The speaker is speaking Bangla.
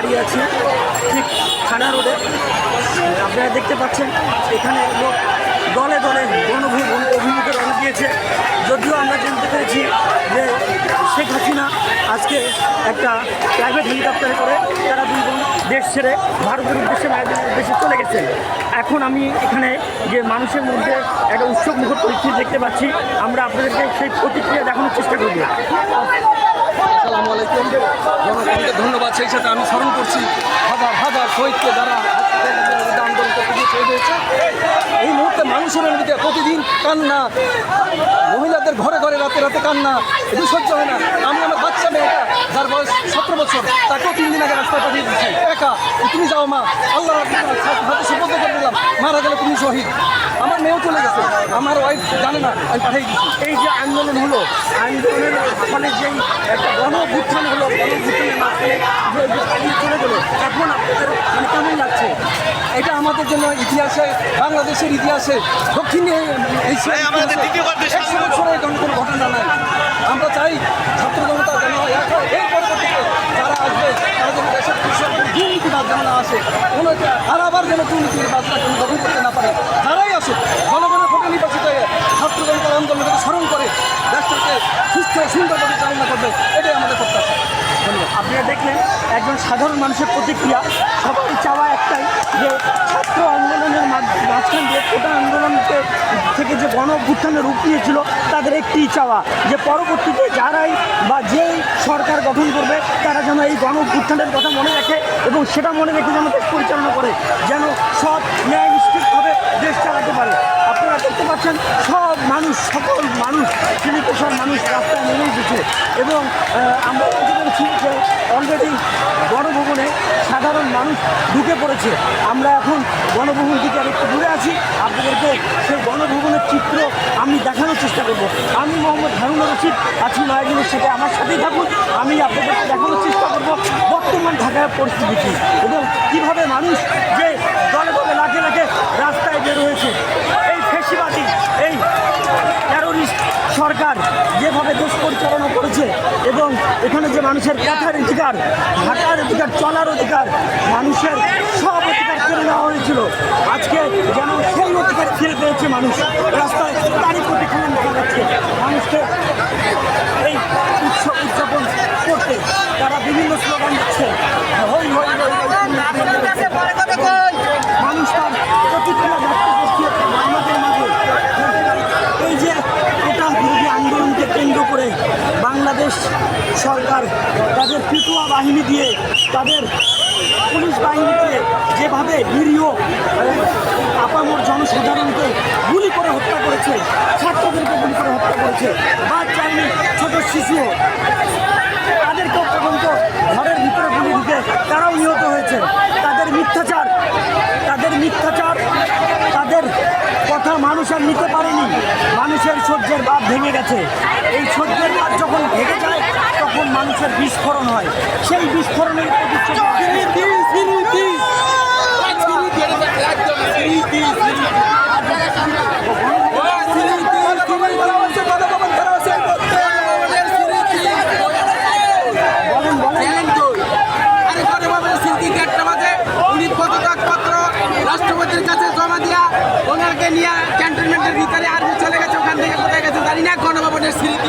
দাঁড়িয়ে আছি, ঠিক থানা রোডে। আপনারা দেখতে পাচ্ছেন, এখানে লোক দলে দলে গণভূ অভিমুখে রওনা দিয়েছে। যদিও আমরা জানতে পেরেছি যে শেখ হাসিনা আজকে একটা প্রাইভেট হেলিকপ্টারে করে তারা দুই বোন দেশ ছেড়ে ভারতের উদ্দেশ্যে মায়ের উদ্দেশ্যে চলে গেছেন এখন আমি এখানে যে মানুষের মধ্যে একটা উৎসব মুখর পরিস্থিতি দেখতে পাচ্ছি, আমরা আপনাদেরকে সেই প্রতিক্রিয়া দেখানোর চেষ্টা করব। আসসালামু আলাইকুম। জনগণকে ধন্যবাদ। সেই সাথে আমি স্মরণ করছি, হাজার হাজার শহীদকে যারা এই মুহূর্তে মানুষের মধ্যে প্রতিদিন কান্না। মহিলাদের ঘরে ঘরে রাতে রাতে কান্না। এটি সহ্য হয় না। আমি আমার বাচ্চা মেয়েটা, যার বয়স সতেরো বছর, তাকেও তিন দিন আগে রাস্তায় পাঠিয়ে দিচ্ছি একা। তুমি যাও মা। আল্লাহ হাতে সুপর্দ করে দিলাম। মারা গেলে তুমি শহীদ। আমার মেয়েও চলে গেছে। আমার ওয়াইফ জানে না, আমি পাঠিয়ে দিচ্ছি এই যে আন্দোলন হলো, আন্দোলনের ফলে যেই একটা গণ অভ্যুত্থান হলো গণ অভ্যুত্থানের পালিয়ে চলে গেলো এখন আপনাদের মানে কেমন লাগছে? এটা আমাদের জন্য ইতিহাসে বাংলাদেশের ইতিহাসে দক্ষিণে এশিয়ার একশো বছরের কোনো কোনো ঘটনা নাই আমরা চাই ছাত্র জনতা যেন। এর পরবর্তীতে যারা আসবে তারা যেন দেশের কৃষক দুর্নীতিবাদ যেন না আসে কোনো আর আবার যেন দুর্নীতিবাদরা কোনো দখল করতে না পারে যারাই আসে জনগণের ভোটে নির্বাচিত হয়ে ছাত্র জনতার আন্দোলনকে স্মরণ করে দেশটাকে সুস্থ সুন্দরভাবে চালনা করবে এটাই আমাদের প্রত্যাশা ধন্যবাদ আপনারা দেখলেন একজন সাধারণ মানুষের প্রতিক্রিয়া সবাই চাওয়া একটাই যে ছাত্র আন্দোলনের মাঝ- মাঝখান দিয়ে কোটা আন্দোলনকে থেকে যে গণ অভ্যুত্থানের রূপ নিয়েছিল, তাদের একটি চাওয়া যে পরবর্তীতে যারাই বা যেই সরকার গঠন করবে, তারা যেন এই গণ অভ্যুত্থানের কথা মনে রাখে এবং সেটা মনে রেখে যেন দেশ পরিচালনা করে, যেন সৎ ন্যায় নিশ্চিতভাবে দেশ চালাতে পারে। দেখতে পাচ্ছেন, সব মানুষ, সকল মানুষ শ্রেণি সব মানুষ রাস্তায় নেমে এসেছে। এবং আমরা বুঝতে পেরেছি যে অলরেডি গণভবনে সাধারণ মানুষ ঢুকে পড়েছে। আমরা এখন গণভবন থেকে আর একটু দূরে আছি। আপনাদেরকে সেই গণভবনের চিত্র আমি দেখানোর চেষ্টা করব। আমি মোহাম্মদ হারুন রশিদ আছি নয়াদিনের সাথে আমার সাথেই থাকুন। আমি আপনাদেরকে দেখানোর চেষ্টা করব বর্তমান ঢাকার পরিস্থিতি এবং কীভাবে মানুষ যে দলে দলে লাখে লাখে রাস্তায় বের হয়েছে এই ফেসিবাদী এই টেরোরিস্ট সরকার যেভাবে দেশ পরিচালনা করেছে এবং এখানে যে মানুষের কথার অধিকার হাঁটার অধিকার, চলার অধিকার, মানুষের সব অধিকার কেড়ে নেওয়া হয়েছিল। আজকে যেন সেই অধিকার ফিরে পেয়েছে মানুষ। রাস্তায় তারই প্রতিফলন দেখা যাচ্ছে মানুষকে এই উৎসব উদযাপন করতে তারা বিভিন্ন স্লোগান দিচ্ছে। হই হই হই হই, মানুষ তার প্রতিক্রিয়া ব্যক্ত করছে আমাদের মাঝে এই যে এটা বিরোধী আন্দোলনকে কেন্দ্র করে বাংলাদেশ সরকার তাদের পিটুয়া বাহিনী দিয়ে, তাদের পুলিশ বাহিনী দিয়ে যেভাবে নিরীহ আপামর জনসাধারণকে গুলি করে হত্যা করেছে, ছাত্রদেরকে গুলি করে হত্যা করেছে বা চাইনি ছোট শিশুও তাদেরকেও পর্যন্ত ঘরের ভিতরে গুলি দিতে তারাও নিহত হয়েছে। তাদের মিথ্যাচার তাদের মিথ্যাচার, তাদের কথা মানুষ আর নিতে পারেনি মানুষের বাঁধ ভেঙে গেছে। এই সহ্যের বাঁধ যখন ভেঙে যায় তখন মানুষের বিস্ফোরণ হয়। সেই বিস্ফোরণের বলেন নিয়ে ক্যান্টনমেন্টের ভিতরে আর্মি চলে গেছে ওখান থেকে কোথায় গেছে জানি না গণভবনের স্মৃতি